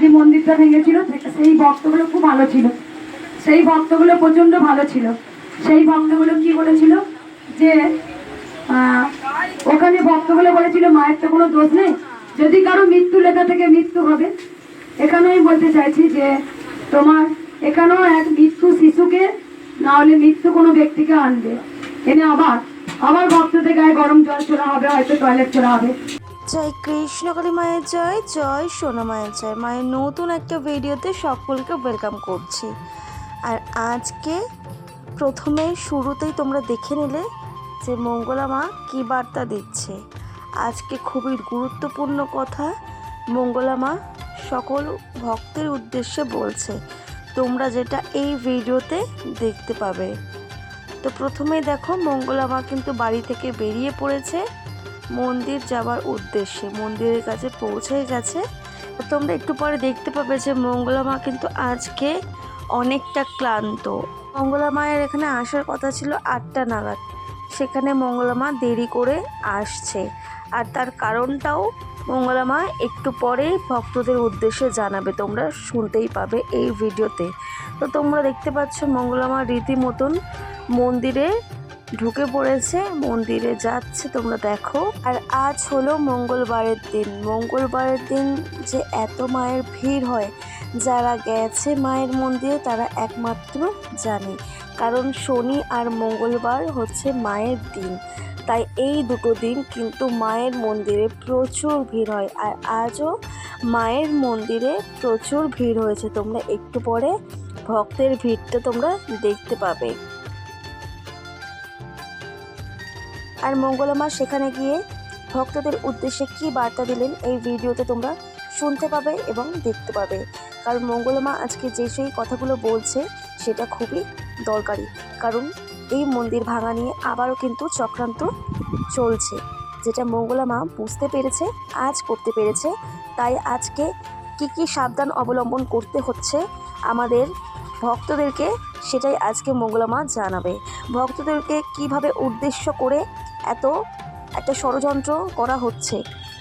যে মন্দিরটা ভেঙেছিল সেই ভক্তগুলো খুব ভালো ছিল। সেই ভক্তগুলো প্রচণ্ড ভালো ছিল। সেই ভক্তগুলো কি বলেছিল? যে ওখানে ভক্তগুলো বলেছিল, মায়ের তো কোনো দোষ নেই। যদি কারও মৃত্যু লেখা থেকে, মৃত্যু হবে। এখানে আমি বলতে চাইছি যে, তোমার এখানেও এক মৃত্যু শিশুকে, না হলে মৃত্যু কোনো ব্যক্তিকে আনবে। এনে আবার আবার ভক্তদের গায়ে গরম জল চোরা হবে, হয়তো টয়লেট চোরা হবে। জয় কৃষ্ণকালী মায়ের জয় জয় সোনা মায়ের জয়। মায়ের নতুন একটা ভিডিওতে সকলকে ওয়েলকাম করছি। আর আজকে প্রথমে শুরুতেই তোমরা দেখে নিলে যে মঙ্গলা মা কী বার্তা দিচ্ছে। আজকে খুবই গুরুত্বপূর্ণ কথা, মঙ্গলা মা সকল ভক্তের উদ্দেশ্যে বলছে, তোমরা যেটা এই ভিডিওতে দেখতে পাবে। তো প্রথমেই দেখো, মঙ্গলা মা কিন্তু বাড়ি থেকে বেরিয়ে পড়েছে। মন্দির যাওয়ার উদ্দেশ্যে। মন্দিরের কাছে পৌঁছে গেছে। তোমরা একটু পরে দেখতে পাবে যে মঙ্গলা মা কিন্তু আজকে অনেকটা ক্লান্ত। মঙ্গলা মায়ের এখানে আসার কথা ছিল আটটা নাগাদ। সেখানে মঙ্গলা মা দেরি করে আসছে। আর তার কারণটাও মঙ্গলা মা একটু পরেই ভক্তদের উদ্দেশ্যে জানাবে। তোমরা শুনতেই পাবে এই ভিডিওতে। তো তোমরা দেখতে পাচ্ছ মঙ্গলা মা রীতিমতন মন্দিরে ঢুকে পড়েছে, মন্দিরে যাচ্ছে, তোমরা দেখো। আর আজ হলো মঙ্গলবারের দিন। মঙ্গলবারের দিন যে এত মায়ের ভিড় হয়, যারা গেছে মায়ের মন্দিরে তারা একমাত্র জানে। কারণ শনি আর মঙ্গলবার হচ্ছে মায়ের দিন। তাই এই দুটো দিন কিন্তু মায়ের মন্দিরে প্রচুর ভিড় হয়। আর আজও মায়ের মন্দিরে প্রচুর ভিড় হয়েছে। তোমরা একটু পরে ভক্তের ভিড়টা তোমরা দেখতে পাবে। আর মঙ্গলমা সেখানে গিয়ে ভক্তদের উদ্দেশ্যে কি বার্তা দিলেন এই ভিডিওতে তোমরা শুনতে পাবে এবং দেখতে পাবে। কারণ মঙ্গলমা আজকে যে সেই কথাগুলো বলছে, সেটা খুবই দরকারি। কারণ এই মন্দির ভাঙা নিয়ে আবারও কিন্তু চক্রান্ত চলছে। যেটা মঙ্গলামা বুঝতে পেরেছে, আজ করতে পেরেছে। তাই আজকে কি কি সাবধান অবলম্বন করতে হচ্ছে আমাদের ভক্তদেরকে, সেটাই আজকে মঙ্গলামা জানাবে। ভক্তদেরকে কীভাবে উদ্দেশ্য করে এত একটা ষড়যন্ত্র করা হচ্ছে।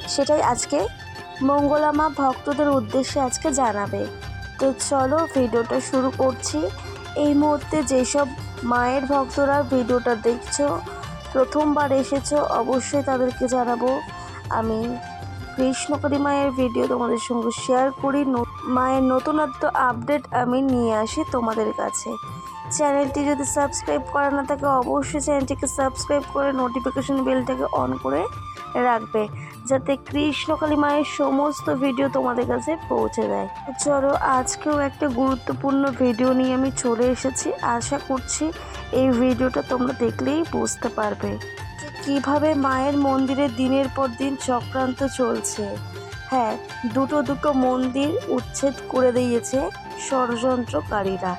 সেটাই আজকে মঙ্গলামা ভক্তদের উদ্দেশ্যে আজকে জানাবে। তো চলো ভিডিওটা শুরু করছি। এই মুহূর্তে যেসব মায়ের ভক্তরা ভিডিওটা দেখছ, প্রথমবার এসেছ, অবশ্যই তাদেরকে জানাব। আমি কৃষ্ণকালী মায়ের ভিডিও তোমাদের সঙ্গে শেয়ার করি। মায়ের নতুনত্ব আপডেট আমি নিয়ে আসি তোমাদের কাছে। চ্যানেলটি যদি সাবস্ক্রাইব করা না থাকে, অবশ্যই চ্যানেলটিকে সাবস্ক্রাইব করে নোটিফিকেশন বেলটাকে অন করে রাখবে, যাতে কৃষ্ণকালী মায়ের সমস্ত ভিডিও তোমাদের কাছে পৌঁছে দেয়। চলো, আজকেও একটা গুরুত্বপূর্ণ ভিডিও নিয়ে আমি চলে এসেছি। আশা করছি এই ভিডিওটা তোমরা দেখলেই বুঝতে পারবে। কীভাবে মায়ের মন্দিরে দিনের পর দিন চক্রান্ত চলছে? হ্যাঁ দুটো দুটো মন্দির উচ্ছেদ করে দিয়েছে ষড়যন্ত্রকারীরা।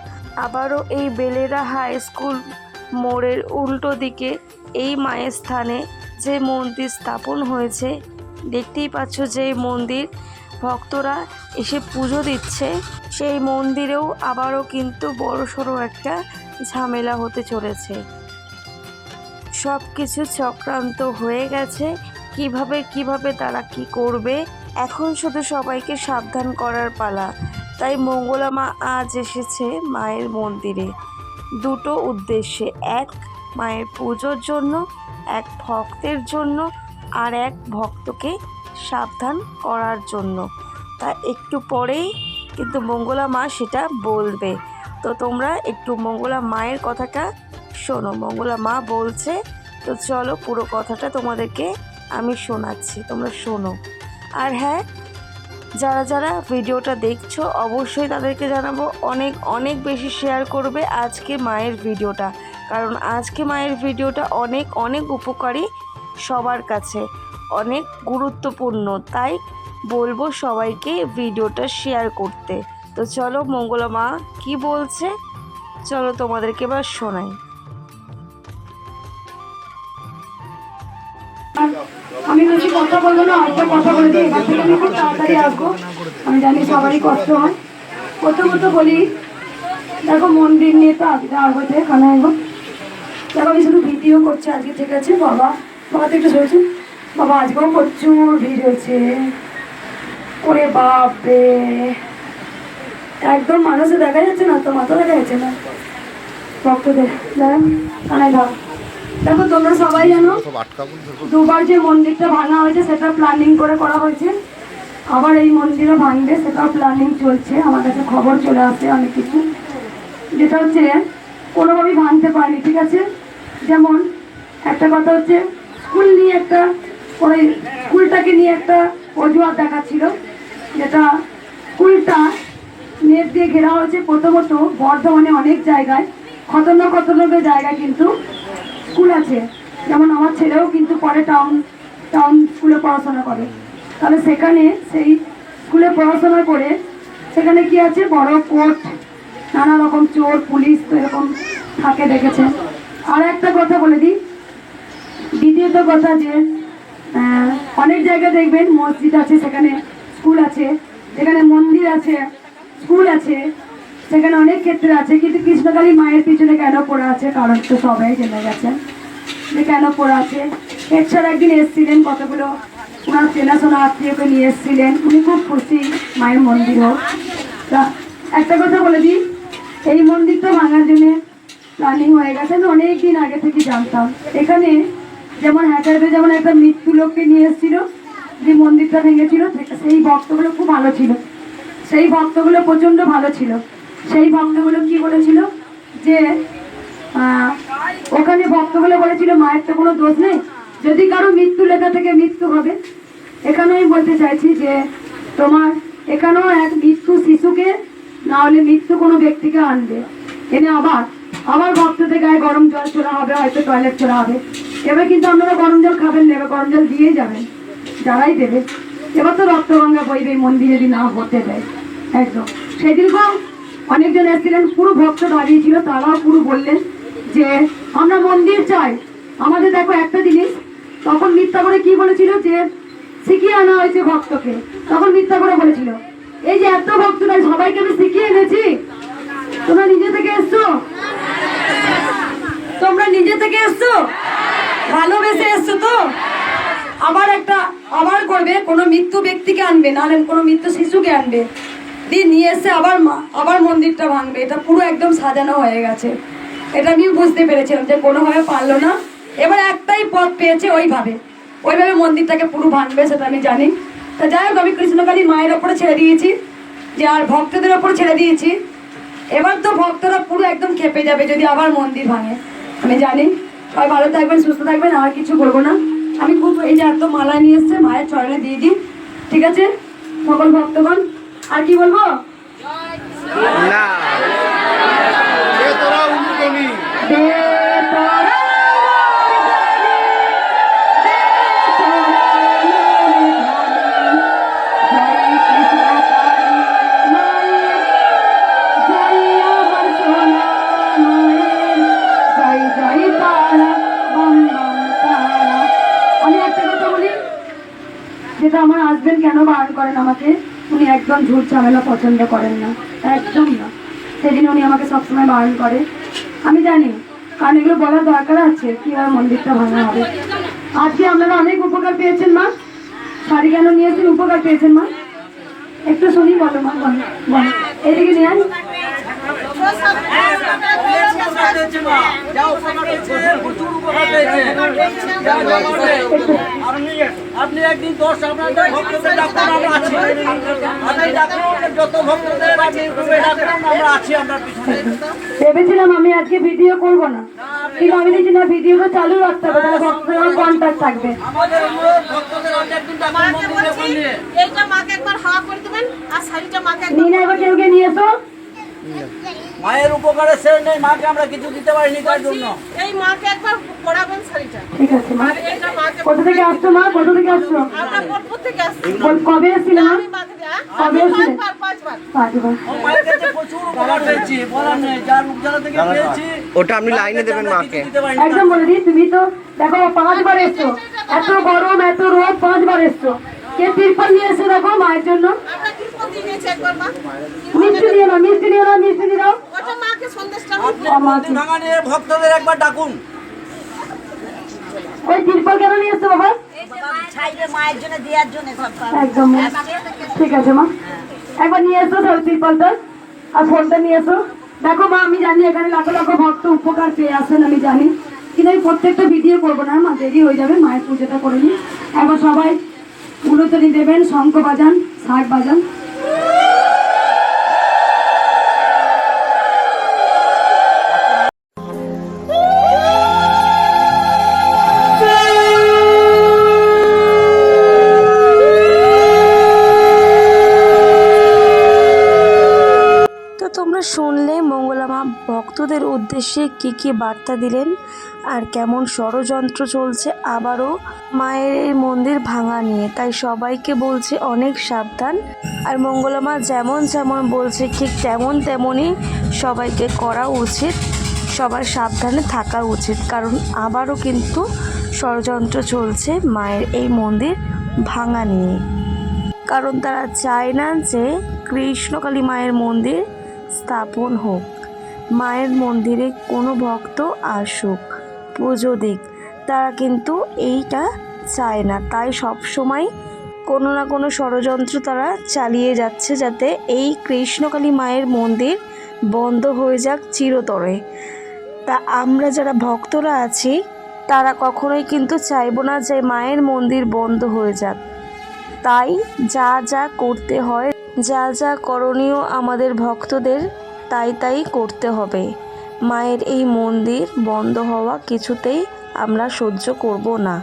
আবারও এই বেলেরা হাই স্কুল মোড়ের উল্টো দিকে এই মায়ের স্থানে যে মন্দির স্থাপন হয়েছে, দেখতেই পাচ্ছ যে মন্দির ভক্তরা এসে পুজো দিচ্ছে। সেই মন্দিরেও আবারও কিন্তু বড় সড়ো একটা ঝামেলা হতে চলেছে। সব কিছু চক্রান্ত হয়ে গেছে। কীভাবে কীভাবে তারা কি করবে? এখন শুধু সবাইকে সাবধান করার পালা। তাই মঙ্গলা মা আজ এসেছে মায়ের মন্দিরে। দুটো উদ্দেশ্যে। এক, মায়ের পুজোর জন্য, এক ভক্তের জন্য, আর এক ভক্তকে সাবধান করার জন্য। তা একটু পরেই কিন্তু মঙ্গলা মা সেটা বলবে। তো তোমরা একটু মঙ্গলা মায়ের কথাটা শোনো, মঙ্গলা মা বলছে, তো চলো পুরো কথাটা তোমাদেরকে আমি শোনাচ্ছি, তোমরা শোনো। আর হ্যাঁ যারা যারা ভিডিওটা দেখছ, অবশ্যই তাদেরকে জানাব, অনেক অনেক বেশি শেয়ার করবে আজকে মায়ের ভিডিওটা। কারণ আজকে মায়ের ভিডিওটা অনেক অনেক উপকারী সবার কাছে, অনেক গুরুত্বপূর্ণ। তাই বলব সবাইকে ভিডিওটা শেয়ার করতে। তো চলো, মঙ্গলা মা কি বলছে? চলো তোমাদেরকে এবার শোনাই। আমি বেশি কথা বলব না অল্প কথা বলে দিই। থেকে আমি খুব তাড়াতাড়ি আসব। আমি জানি সবারই কষ্ট হয়। প্রথমত বলি, দেখো মন্দির নিয়ে তো আজকে আসব যে এখানে দেখো, আমি শুধু ভিডিও করছি আজকে, ঠিক আছে? বাবা বাবা তো একটু শুনেছেন বাবা, আজকেও প্রচুর ভিড় হয়েছে। ওরে বাপ রে একদম মানুষে দেখা যাচ্ছে না তো মাথা দেখা যাচ্ছে না। ভক্তদের দাঁড়ান কানাই ধর দেখো তোমরা সবাই জানো দুবার যে মন্দিরটা ভাঙা হয়েছে সেটা প্ল্যানিং করে করা হয়েছে। আবার এই মন্দিরও ভাঙবে সেটাও প্ল্যানিং চলছে। আমার কাছে খবর চলে আসে অনেক কিছু। যেটা হচ্ছে কোনোভাবেই ভাঙতে পারেনি ঠিক আছে? যেমন একটা কথা হচ্ছে স্কুল নিয়ে একটা ওই স্কুলটাকে নিয়ে একটা অজুহাত দেখাচ্ছিল যেটা স্কুলটা নেট দিয়ে ঘেরা হয়েছে প্রথমত বর্ধমানে অনেক জায়গায় খতরনাক খতরনাক জায়গায় কিন্তু স্কুল আছে। যেমন আমার ছেলেও কিন্তু পরে টাউন টাউন স্কুলে পড়াশোনা করে। তাহলে সেখানে সেই স্কুলে পড়াশোনা করে সেখানে কি আছে? বড় কোর্ট নানা রকম চোর, পুলিশ তো এরকম থাকে দেখেছে আর একটা কথা বলে দিই। দ্বিতীয়ত কথা যে অনেক জায়গায় দেখবেন মসজিদ আছে, সেখানে স্কুল আছে সেখানে মন্দির আছে স্কুল আছে। সেখানে অনেক ক্ষেত্রে আছে, কিন্তু কৃষ্ণকালী মায়ের পিছনে কেন পড়ে আছে? কারণ তো সবাই জেনে গেছেন যে কেন পড়ে আছে। এছাড়া একদিন এসেছিলেন কতগুলো, ওনার চেনাশোনা আত্মীয়কে নিয়ে এসেছিলেন। উনি খুব খুশি মায়ের মন্দির। হোক তা একটা কথা বলে দিই, এই মন্দিরটা ভাঙার জন্য প্ল্যানিং হয়ে গেছে, আমি অনেক দিন আগে থেকে জানতাম। এখানে যেমন হ্যাচারিতে যেমন একটা মৃত্যু লোককে নিয়ে এসেছিল, যে মন্দিরটা ভেঙেছিল, সেই ভক্তগুলো খুব ভালো ছিল। সেই ভক্তগুলো প্রচণ্ড ভালো ছিল। সেই ভক্তগুলো কি বলেছিল? যে ওখানে ভক্তগুলো বলেছিল, মায়ের তো কোনো দোষ নেই। যদি কারও মৃত্যু লেখা থেকে, মৃত্যু হবে। এখানে আমি বলতে চাইছি যে, তোমার এখানেও এক মৃত্যু শিশুকে, না হলে মৃত্যু কোনো ব্যক্তিকে আনবে। এনে আবার আবার ভক্তদের গায়ে গরম জল চলা হবে, হয়তো টয়লেট চলা হবে। এবার কিন্তু আপনারা গরম জল খাবেন না, এবার গরম জল দিয়েই যাবেন। যারাই দেবে। এবার তো রক্তগঙ্গা বইবে, মন্দির যদি না হতে দেয়। একদম। সেদিনকেও অনেকজন এসেছিলেন, পুরো ভক্ত দাঁড়িয়েছিল তারাও পুরো বললেন যে, আমরা মন্দির চাই। আমাদের দেখো একটা জিনিস, তখন মিথ্যা করে কি বলেছিল যে, শিখিয়ে আনা হয়েছে ভক্তকে। তখন মিথ্যা করে বলেছিল, এই যে এত ভক্ত ভক্তরা, সবাইকে আমি শিখিয়ে এনেছি। তোমরা নিজে থেকে এসছো? তোমরা নিজে থেকে এসছো? ভালোবেসে এসছো তো? আবার একটা আবার করবে, কোনো মৃত্যু ব্যক্তিকে আনবে নাহলে কোনো মৃত্যু শিশুকে আনবে। দিয়ে নিয়ে এসে আবার আবার মন্দিরটা ভাঙবে। এটা পুরো একদম সাজানো হয়ে গেছে। এটা আমি বুঝতে পেরেছিলাম যে কোনোভাবে পারল না। এবার একটাই পথ পেয়েছে ওইভাবে। ওইভাবে মন্দিরটাকে পুরো ভাঙবে সেটা আমি জানি। তা যাই হোক, আমি কৃষ্ণকালী মায়ের ওপরে ছেড়ে দিয়েছি। যে আর ভক্তদের ওপর ছেড়ে দিয়েছি। এবার তো ভক্তরা পুরো একদম খেপে যাবে যদি আবার মন্দির ভাঙে। আমি জানি। সবাই ভালো থাকবেন, সুস্থ থাকবেন, আর কিছু বলব না। আমি খুব এই যে এত মালা নিয়ে এসছে, মায়ের চরণে দিয়ে দিই। ঠিক আছে? সকল ভক্তগণ আর কি বলব? না। তোরা উন্নতনি ঝুট ঝামেলা পছন্দ করেন না। একদম না। সেদিন উনি আমাকে সবসময় বারণ করে। আমি জানি, কারণ এগুলো বলার দরকার আছে, কীভাবে মন্দিরটা ভাঙা হবে। আজকে আপনারা অনেক উপকার পেয়েছেন, মা। শাড়ি কেন নিয়েছেন, উপকার পেয়েছেন, মা? একটু শুনি বলো, মা, বলো এদিকে নিয়ে আপনি একদিন দশ আপনাদের ভক্তদের ডাকুন আমরা আছি। আপনি ডাকুন যত ভক্তদের আমরা আছি আপনার পিছনে। ভেবেছিলাম আমি আজকে ভিডিও করব না। কিন্তু আমি দেখছি না ভিডিওটা চালু রাখতে হবে তাহলে ভক্তরা কন্ট্যাক্ট থাকবে। আমাদের অনুরোধ ভক্তদের আপনি একদিন ডাকুন মাকে মন্দিরে বলছি বলিয়ে এইটা মাকে একবার হাওয়া করে দেবেন আর শাড়িটা মাকে একবার নিয়ে এবার নিয়ে এসো। মায়ের উপকারে শেষ নেই মাকে আমরা কিছু দিতে পারিনি তার জন্য। এই মাকে একবার পড়াবেন শাড়িটা। ঠিক আছে মা। আর এইটা মাকে কোথা থেকে আসছো মা? কোথা থেকে আসছো? আমরা বোলপুর থেকে আসছি? বল- কবে এসেছিলে মা? আমি মাকে দেয়া কবে এসেছিলে? পাঁচবার পাঁচবার। পাঁচবার। ও মায়ের কাছে প্রচুর উপকার পেয়েছি বলার নেই যার উপজালা থেকে পেয়েছি ওটা আপনি লাইনে দেবেন মাকে। একদম বলে দিই তুমি তো দেখো পাঁচবার এসছো। এত গরম এত রোদ পাঁচবার এসছো। কে তিরপল নিয়ে এসছো দেখো মায়ের জন্য? একবার মিষ্টি দিও না মিষ্টি দিও না মিষ্টি দিয়ে দাও ভাঙা নিয়ে ভক্তদের একবার ডাকুন। ওই তিরপল কেন নিয়ে এসছো বাবা মায়ের জন্য দেওয়ার জন্য একদম ঠিক আছে মা। একবার নিয়ে এসো তাহলে তিরপলটা। আর ফোনটা নিয়ে এসো। দেখো মা আমি জানি এখানে লাখো লাখো ভক্ত উপকার পেয়ে আসেন আমি জানি। কিন্তু আমি প্রত্যেকটা ভিডিও করব না মা দেরি হয়ে যাবে মায়ের পুজোটা করে নিই। এখন সবাই উলুতনি দেবেন শঙ্খ বাজান শাক বাজান। ভক্তদের উদ্দেশ্যে কি কি বার্তা দিলেন আর কেমন ষড়যন্ত্র চলছে আবারও মায়ের এই মন্দির ভাঙা নিয়ে? তাই সবাইকে বলছে অনেক সাবধান। আর মঙ্গলামা যেমন যেমন বলছে, ঠিক তেমন তেমনই সবাইকে করা উচিত। সবার সাবধানে থাকা উচিত। কারণ আবারও কিন্তু ষড়যন্ত্র চলছে মায়ের এই মন্দির ভাঙা নিয়ে। কারণ তারা চায় না যে কৃষ্ণকালী মায়ের মন্দির স্থাপন হোক। মায়ের মন্দিরে কোনো ভক্ত আসুক, পুজো দিক, তারা কিন্তু এইটা চায় না। তাই সব সময় কোনো না কোনো ষড়যন্ত্র তারা চালিয়ে যাচ্ছে যাতে এই কৃষ্ণকালী মায়ের মন্দির বন্ধ হয়ে যাক চিরতরে। তা আমরা যারা ভক্তরা আছি, তারা কখনোই কিন্তু চাইব না যে মায়ের মন্দির বন্ধ হয়ে যাক। তাই যা যা করতে হয়, যা যা করণীয় আমাদের ভক্তদের তাই তাই করতে হবে। মায়ের এই মন্দির বন্ধ হওয়া কিছুতেই আমরা সহ্য করব না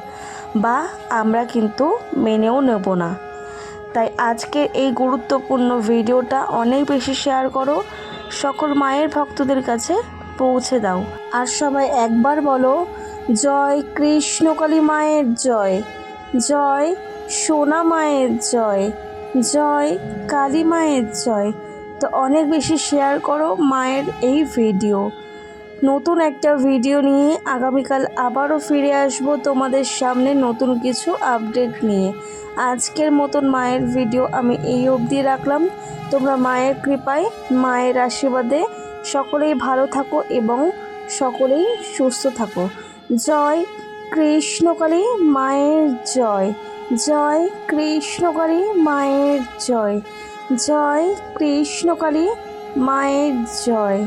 বা আমরা কিন্তু মেনেও নেব না। তাই আজকের এই গুরুত্বপূর্ণ ভিডিওটা অনেক বেশি শেয়ার করো। সকল মায়ের ভক্তদের কাছে পৌঁছে দাও। আর সবাই একবার বলো, জয় কৃষ্ণকালী মায়ের জয় জয় সোনা মায়ের জয় জয় কালী মায়ের জয়। তো অনেক বেশি শেয়ার করো মায়ের এই ভিডিও নতুন একটা ভিডিও নিয়ে আগামীকাল আবারও ফিরে আসব তোমাদের সামনে নতুন কিছু আপডেট নিয়ে। আজকের মতন মায়ের ভিডিও আমি এই অবধি রাখলাম। তোমরা মায়ের কৃপায়, মায়ের আশীর্বাদে সকলেই ভালো থাকো এবং সকলেই সুস্থ থাকো। জয় কৃষ্ণকালী মায়ের জয়। জয় কৃষ্ণকালী মায়ের জয়। জয় কৃষ্ণকালী মায়ের জয়।